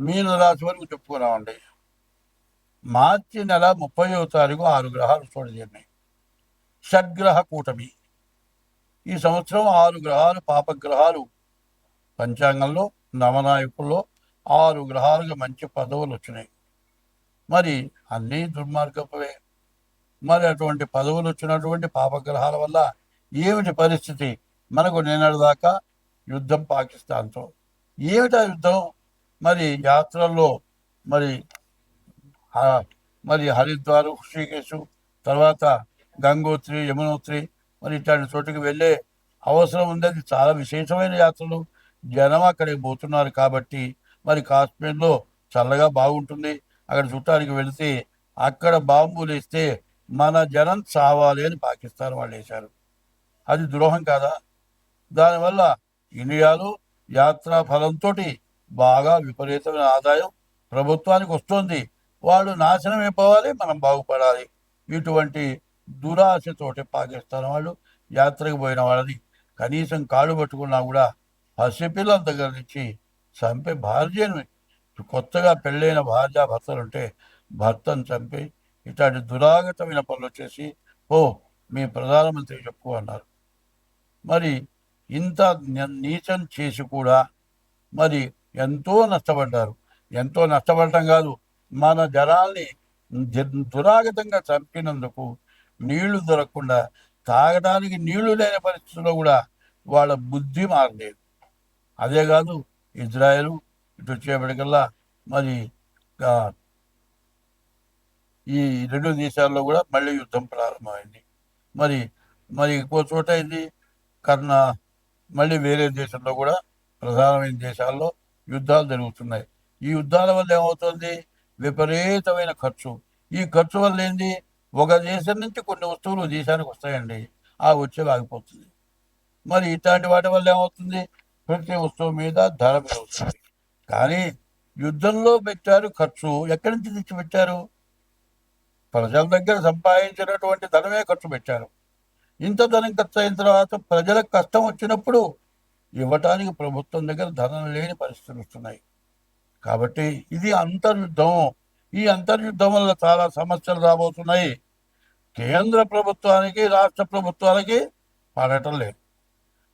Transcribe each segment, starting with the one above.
మీన రాశి వరకు చెప్పుకున్నామండి. మార్చి నెల ముప్పయో తారీఖు ఆరు గ్రహాలు చూడజేరినాయి షడ్గ్రహ కూటమి. ఈ సంవత్సరం ఆరు గ్రహాలు పాపగ్రహాలు. పంచాంగంలో నవనాయకుల్లో ఆరు గ్రహాలుగా మంచి పదవులు వచ్చినాయి. మరి అన్నీ దుర్మార్గపవే మరి అటువంటి పదవులు వచ్చినటువంటి పాపగ్రహాల వల్ల ఏమిటి పరిస్థితి? మనకు నిన్నటిదాకా యుద్ధం పాకిస్తాన్తో. ఏమిటా యుద్ధం? మరి యాత్రల్లో మరి మరి హరిద్వార్ ఋషికేశు తర్వాత గంగోత్రి యమునోత్రి మరి ఇట్లాంటి చోటుకి వెళ్ళే అవసరం ఉంది అది చాలా విశేషమైన యాత్రలు. జనం అక్కడికి పోతున్నారు కాబట్టి మరి కాశ్మీర్లో చల్లగా బాగుంటుంది. అక్కడ చుట్టానికి వెళితే అక్కడ బాంబులు వేస్తే మన జనం చావాలి అని పాకిస్తాన్ వాళ్ళు వేశారు. అది ద్రోహం కాదా? దానివల్ల ఇండియాలో యాత్రా ఫలంతో బాగా విపరీతమైన ఆదాయం ప్రభుత్వానికి వస్తుంది. వాళ్ళు నాశనం అయిపోవాలి మనం బాగుపడాలి. ఇటువంటి దురాశతోటి పాకిస్తాన్ వాళ్ళు యాత్రకు పోయిన వాళ్ళని కనీసం కాళ్ళు పట్టుకున్నా కూడా పసిపిల్లల దగ్గర నుంచి చంపే భార్యను కొత్తగా పెళ్ళైన భార్య భర్తలు ఉంటే భర్తను చంపి ఇట్లాంటి దురాగతమైన పనులు చేసి ఓ మీ ప్రధానమంత్రి చెప్పు అన్నారు. మరి ఇంత నీచం చేసి కూడా మరి ఎంతో నష్టపడ్డారు. ఎంతో నష్టపడటం కాదు. మన జనాల్ని దురాగతంగా చంపినందుకు నీళ్ళు దొరకకుండా తాగడానికి నీళ్ళు లేని పరిస్థితుల్లో కూడా వాళ్ళ బుద్ధి మారలేదు. అదే కాదు ఇజ్రాయెల్ ఇటు వచ్చేప్పటికల్లా మరి ఈ రెండు దేశాల్లో కూడా మళ్ళీ యుద్ధం ప్రారంభమైంది. మరి మరి ఇంకో చోట అయింది కర్ణ మళ్ళీ వేరే దేశంలో కూడా ప్రధానమైన దేశాల్లో యుద్ధాలు జరుగుతున్నాయి. ఈ యుద్ధాల వల్ల ఏమవుతుంది? విపరీతమైన ఖర్చు. ఈ ఖర్చు వల్ల ఏంది? ఒక దేశం నుంచి కొన్ని వస్తువులు దేశానికి వస్తాయండి. ఆ వచ్చే ఆగిపోతుంది. మరి ఇట్లాంటి వాటి వల్ల ఏమవుతుంది? ప్రతి వస్తువు మీద ధర పెరుగుతుంది. కానీ యుద్ధంలో పెట్టారు ఖర్చు. ఎక్కడి నుంచి తెచ్చి పెట్టారు? ప్రజల దగ్గర సంపాదించినటువంటి ధనమే ఖర్చు పెట్టారు. ఇంత ధనం ఖర్చు అయిన తర్వాత ప్రజలకు కష్టం వచ్చినప్పుడు ఇవ్వటానికి ప్రభుత్వం దగ్గర ధనం లేని పరిస్థితులు వస్తున్నాయి. కాబట్టి ఇది అంతర్యుద్ధం. ఈ అంతర్యుద్ధం వల్ల చాలా సమస్యలు రాబోతున్నాయి. కేంద్ర ప్రభుత్వానికి రాష్ట్ర ప్రభుత్వాలకి పడటం లేదు.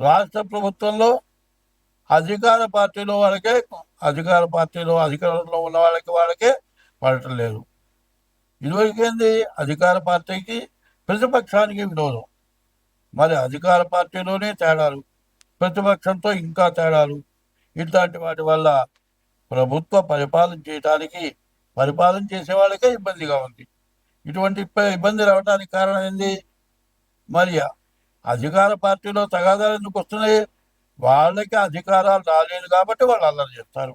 రాష్ట్ర ప్రభుత్వంలో అధికార పార్టీలో వాళ్ళకే అధికార పార్టీలో అధికారంలో ఉన్న వాళ్ళకి వాళ్ళకే పడటం లేదు. ఇదివరకేంది? అధికార పార్టీకి ప్రతిపక్షానికి విరోధం. మరి అధికార పార్టీలోనే తేడాలు. ప్రతిపక్షంతో ఇంకా తేడాలు. ఇట్లాంటి వాటి వల్ల ప్రభుత్వ పరిపాలన చేయడానికి పరిపాలన చేసే వాళ్ళకే ఇబ్బందిగా ఉంది. ఇటువంటి ఇబ్బంది రావడానికి కారణం ఏంది? మరి అధికార పార్టీలో తగాదాలు ఎందుకు వస్తున్నాయి? వాళ్ళకి అధికారాలు రాలేదు కాబట్టి వాళ్ళు అల్లరి చేస్తారు.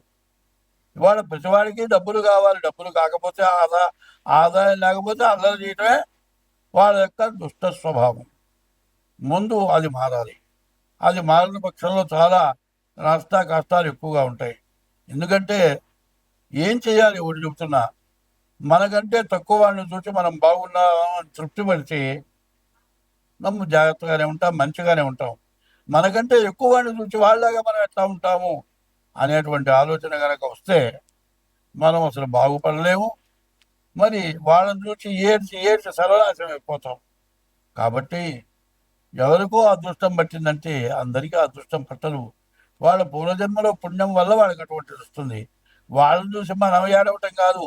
ఇవాళ ప్రతివాడికి డబ్బులు కావాలి. డబ్బులు కాకపోతే ఆదా ఆదాయం లేకపోతే అల్లరి చేయటమే వాళ్ళ యొక్క దుష్ట స్వభావం. ముందు అది మారాలి. అది మారిన పక్షంలో చాలా నష్ట కష్టాలు ఎక్కువగా ఉంటాయి. ఎందుకంటే ఏం చేయాలి ఒకటి చెప్తున్నా మనకంటే తక్కువ వాళ్ళని చూసి మనం బాగున్నామని తృప్తిపరిచి పడితే మనం జాగ్రత్తగానే ఉంటాం మంచిగానే ఉంటాం. మనకంటే ఎక్కువ వాడిని చూసి వాళ్ళలాగా మనం ఎట్లా ఉంటాము అనేటువంటి ఆలోచన కనుక వస్తే మనం అసలు బాగుపడలేము. మరి వాళ్ళని చూసి ఏడ్చి ఏడ్చి సర్వనాశనం అయిపోతాం. కాబట్టి ఎవరికో అదృష్టం పట్టిందంటే అందరికీ అదృష్టం పట్టదు. వాళ్ళ పూర్వజన్మలో పుణ్యం వల్ల వాళ్ళకి అటువంటిది వస్తుంది. వాళ్ళని చూసి మనం ఏడవటం కాదు.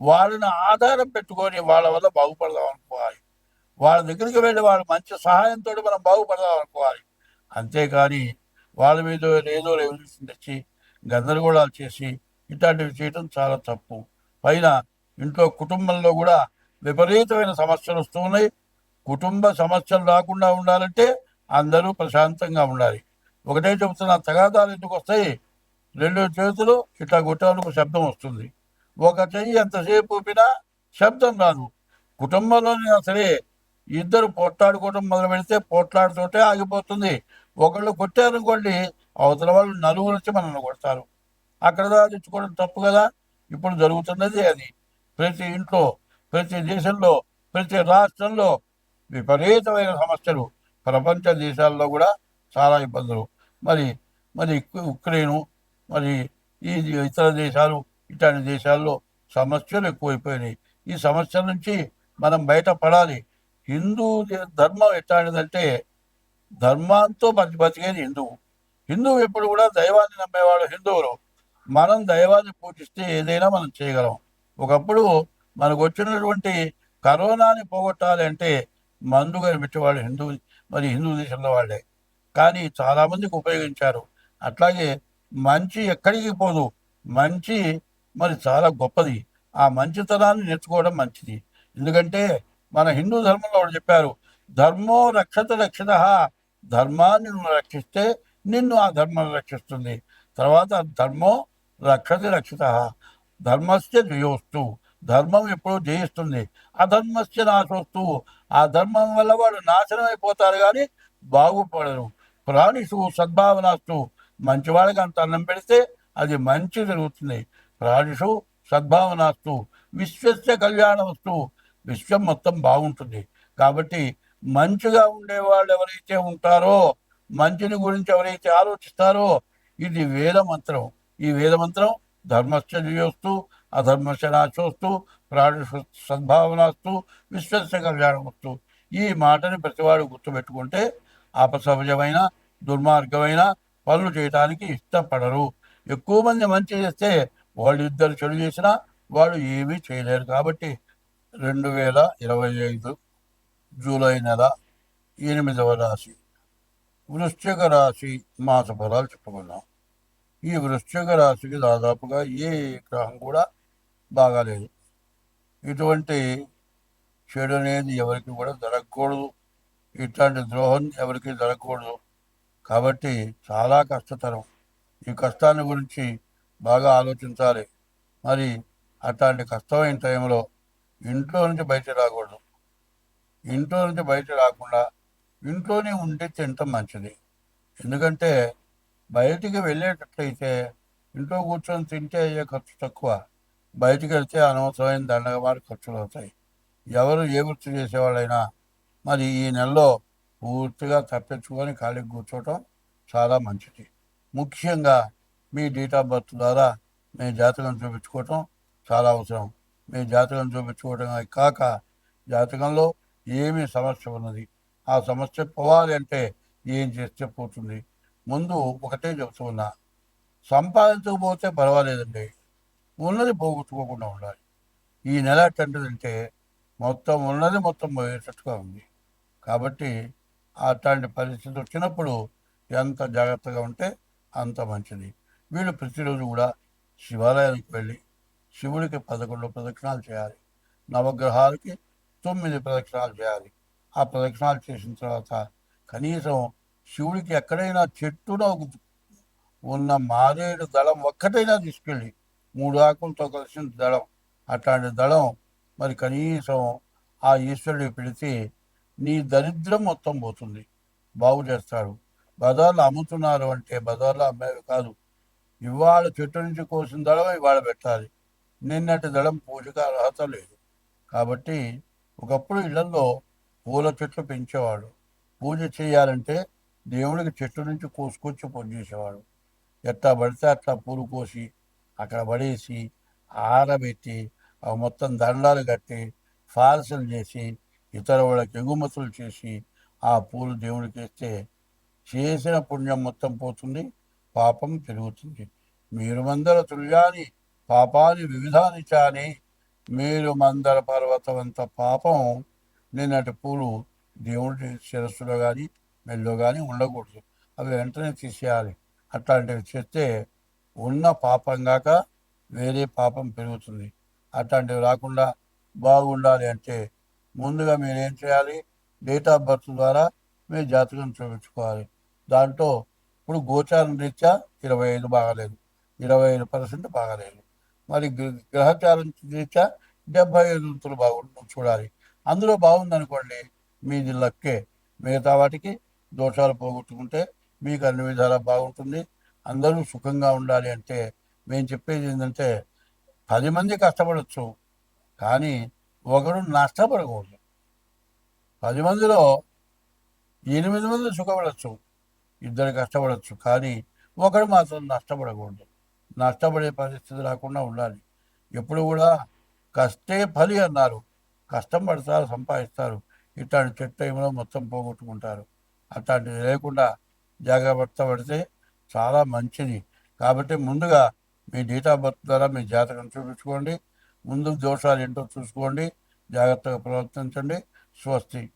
వాళ్ళని ఆధారం పెట్టుకొని వాళ్ళ వల్ల బాగుపడదాం అనుకోవాలి. వాళ్ళ దగ్గరికి వెళ్ళి వాళ్ళ మంచి సహాయంతో మనం బాగుపడదాం అనుకోవాలి. అంతేకాని వాళ్ళ మీద ఏదో రెవల్యూషన్ తెచ్చి గందరగోళాలు చేసి ఇట్లాంటివి చేయడం చాలా తప్పు. పైన ఇంట్లో కుటుంబంలో కూడా విపరీతమైన సమస్యలు వస్తూ ఉన్నాయి. కుటుంబ సమస్యలు రాకుండా ఉండాలంటే అందరూ ప్రశాంతంగా ఉండాలి. ఒకటే చెబుతున్నా తగాదాలు ఎందుకు వస్తాయి? రెండు చేతులు ఇట్లా కొట్టాలకు శబ్దం వస్తుంది. ఒక చెయ్యి ఎంతసేపు ఊపినా శబ్దం రాదు. కుటుంబంలోనే సరే ఇద్దరు పోట్లాడుకోవడం మొదలు పెడితే పోట్లాడుతోటే ఆగిపోతుంది. ఒకళ్ళు కొట్టారనుకోండి అవతల వాళ్ళు నలుగురు వచ్చి మనల్ని కొడతారు. అక్కడ దాచుకోవడం తెచ్చుకోవడం తప్పు కదా? ఇప్పుడు జరుగుతున్నది అది. ప్రతి ఇంట్లో ప్రతి దేశంలో ప్రతి రాష్ట్రంలో విపరీతమైన సమస్యలు ప్రపంచ దేశాల్లో కూడా చాలా ఇబ్బందులు. మరి మరి ఉక్రెయిన్ ఉక్రెయిను మరి ఈ ఇతర దేశాలు ఇట్లాంటి దేశాల్లో సమస్యలు ఎక్కువైపోయినాయి. ఈ సమస్యల నుంచి మనం బయటపడాలి. హిందూ ధర్మం ఎట్లాంటిదంటే ధర్మంతో బతి బతికేది హిందువు. హిందువు ఎప్పుడు కూడా దైవాన్ని నమ్మేవాడు హిందువులు. మనం దైవాన్ని పూజిస్తే ఏదైనా మనం చేయగలం. ఒకప్పుడు మనకు వచ్చినటువంటి కరోనాని పోగొట్టాలి అంటే మందు కనిపించేవాడు హిందూ మరి హిందూ దేశంలో వాళ్ళే. కానీ చాలామందికి ఉపయోగించారు. అట్లాగే మంచి ఎక్కడికి పోదు. మంచి మరి చాలా గొప్పది. ఆ మంచితనాన్ని నేర్చుకోవడం మంచిది. ఎందుకంటే మన హిందూ ధర్మంలో వాళ్ళు చెప్పారు ధర్మో రక్షత రక్షిత. ధర్మాన్ని నువ్వు రక్షిస్తే నిన్ను ఆ ధర్మం రక్షిస్తుంది. తర్వాత ధర్మో రక్షతి రక్షిత. ధర్మస్య జయోస్తు. ధర్మం ఎప్పుడూ జయిస్తుంది. అధర్మస్య నాశోస్తు ఆ ధర్మం వల్ల వాడు నాశనం అయిపోతారు కానీ బాగుపడరు. ప్రాణిషు సద్భావనాస్తు. మంచివాళ్ళకి అంత అన్నం పెడితే అది మంచి జరుగుతుంది. ప్రాణిషు సద్భావనాస్తు. విశ్వస్య కళ్యాణవస్తు విశ్వం మొత్తం బాగుంటుంది. కాబట్టి మంచిగా ఉండేవాళ్ళు ఎవరైతే ఉంటారో మంచిని గురించి ఎవరైతే ఆలోచిస్తారో ఇది వేద మంత్రం ఈ వేద మంత్రం ధర్మస్య జయోస్తు అధర్మస్య నాశోస్తు ప్రాణ సద్భావనాస్తు విశ్వస్య కళ్యాణమస్తు ఈ మాటని ప్రతివాడు గుర్తుపెట్టుకుంటే అపసహజమైన దుర్మార్గమైన పనులు చేయడానికి ఇష్టపడరు. ఎక్కువ మంది మంచి చేస్తే వాళ్ళు ఇద్దరు చెడు చేసినా వాళ్ళు ఏమీ చేయలేరు కాబట్టి రెండు వేల ఇరవై ఐదు జూలై నెల ఎనిమిదవ రాశి వృశ్చిక రాశి మాస ఫలాలు చెప్పుకున్నాం ఈ వృశ్చిక రాశికి దాదాపుగా ఏ గ్రహం కూడా బాగాలేదు. ఇటువంటి చెడు అనేది ఎవరికి కూడా జరగకూడదు. ఇట్లాంటి ద్రోహం ఎవరికి జరగకూడదు. కాబట్టి చాలా కష్టతరం. ఈ కష్టాన్ని గురించి బాగా ఆలోచించాలి. మరి అట్లాంటి కష్టమైన టైంలో ఇంట్లో నుంచి బయట రాకూడదు. ఇంట్లో నుంచి బయట రాకుండా ఇంట్లోనే ఉండి తినటం మంచిది. ఎందుకంటే బయటికి వెళ్ళేటట్లయితే ఇంట్లో కూర్చొని తింటే అయ్యే ఖర్చు తక్కువ. బయటికి వెళ్తే అనవసరమైన దండగమారి ఖర్చులు అవుతాయి. ఎవరు ఏ వృత్తి చేసేవాళ్ళైనా మరి ఈ నెలలో పూర్తిగా తప్పించుకొని ఖాళీకి కూర్చోవటం చాలా మంచిది. ముఖ్యంగా మీ డేట్ ఆఫ్ బర్త్ ద్వారా మీ జాతకం చూపించుకోవటం చాలా అవసరం. మీ జాతకం చూపించుకోవటం కాక జాతకంలో ఏమి సమస్య ఉన్నది. ఆ సమస్య పోవాలి అంటే ఏం చేస్తే పోతుంది? ముందు ఒకటే చెప్తూ సంపాదించకపోతే పర్వాలేదండి. ఉన్నది పోగొట్టుకోకుండా ఉండాలి. ఈ నెల ఎట్టంటిదంటే మొత్తం ఉన్నది మొత్తం పోయేటట్టుగా ఉంది. కాబట్టి అట్లాంటి పరిస్థితి వచ్చినప్పుడు ఎంత జాగ్రత్తగా ఉంటే అంత మంచిది. వీళ్ళు ప్రతిరోజు కూడా శివాలయానికి వెళ్ళి శివుడికి పదకొండు ప్రదక్షిణాలు చేయాలి. నవగ్రహాలకి తొమ్మిది ప్రదక్షిణాలు చేయాలి. ఆ ప్రదక్షిణాలు చేసిన తర్వాత కనీసం శివుడికి ఎక్కడైనా చెట్టున ఉన్న మారేడు దళం ఒక్కటైనా తీసుకెళ్ళి మూడు ఆకులతో కలిసిన దళం. అట్లాంటి దళం మరి కనీసం ఆ ఈశ్వరుడికి పెడితే నీ దరిద్రం మొత్తం పోతుంది. బాగు చేస్తాడు. బజార్లో అమ్ముతున్నారు అంటే బజార్లో అమ్మేవి కాదు. ఇవాళ చెట్టు నుంచి కోసిన దళం ఇవాళ పెట్టాలి. నిన్నటి దళం పూజకు అర్హత లేదు. కాబట్టి ఒకప్పుడు ఇళ్ళలో పూల చెట్లు పెంచేవాడు. పూజ చేయాలంటే దేవుడికి చెట్టు నుంచి కోసుకొచ్చి పూజ చేసేవాడు. ఎట్లా పడితే అట్లా పూలు కోసి అక్కడ పడేసి ఆరబెట్టి అవి మొత్తం దండాలు కట్టి ఫాల్సలు చేసి ఇతర వాళ్ళకి ఎగుమతులు చేసి ఆ పూలు దేవుడికి ఇస్తే చేసిన పుణ్యం మొత్తం పోతుంది పాపం పెరుగుతుంది. మీరు మందర తుల్యాని పాపాన్ని వివిధాని చాని మీరు మందర పర్వతం అంత పాపం నిన్నటి పూలు దేవుడి శిరస్సులో కానీ మెల్లో కానీ ఉండకూడదు. అవి వెంటనే తీసేయాలి. అట్లాంటివి చేస్తే ఉన్న పాపం కాక వేరే పాపం పెరుగుతుంది. అట్లాంటివి రాకుండా బాగుండాలి అంటే ముందుగా మీరు ఏం చేయాలి? డేట్ ఆఫ్ బర్త్ ద్వారా మీ జాతకం చూపించుకోవాలి. దాంట్లో ఇప్పుడు గోచారం రీత్యా ఇరవై ఐదు బాగాలేదు. ఇరవై ఐదు పర్సెంట్ బాగాలేదు. మరి గ్రహచారం రీత్యా డెబ్బై ఐదు వంతులు బాగుంటుంది చూడాలి. అందులో బాగుందనుకోండి మీది లక్కే మిగతా వాటికి దోషాలు పోగొట్టుకుంటే మీకు అన్ని విధాలా బాగుంటుంది. అందరూ సుఖంగా ఉండాలి అంటే మేము చెప్పేది ఏంటంటే పది మంది కష్టపడచ్చు కానీ ఒకరు నష్టపడకూడదు. పది మందిలో ఎనిమిది మంది సుఖపడచ్చు ఇద్దరు కష్టపడచ్చు కానీ ఒకడు మాత్రం నష్టపడకూడదు. నష్టపడే పరిస్థితి రాకుండా ఉండాలి. ఎప్పుడు కూడా కష్టే ఫలి అన్నారు. కష్టం పడతారు సంపాదిస్తారు. ఇట్లాంటి చెట్టు టైంలో మొత్తం పోగొట్టుకుంటారు. అట్లాంటిది లేకుండా జాగ్రత్త పడితే చాలా మంచిది. కాబట్టి ముందుగా మీ డేట్ ఆఫ్ బర్త్ ద్వారా మీ జాతకం చూపించుకోండి. ముందు దోషాలు ఏంటో చూసుకోండి. జాగ్రత్తగా ప్రవర్తించండి. స్వస్తి.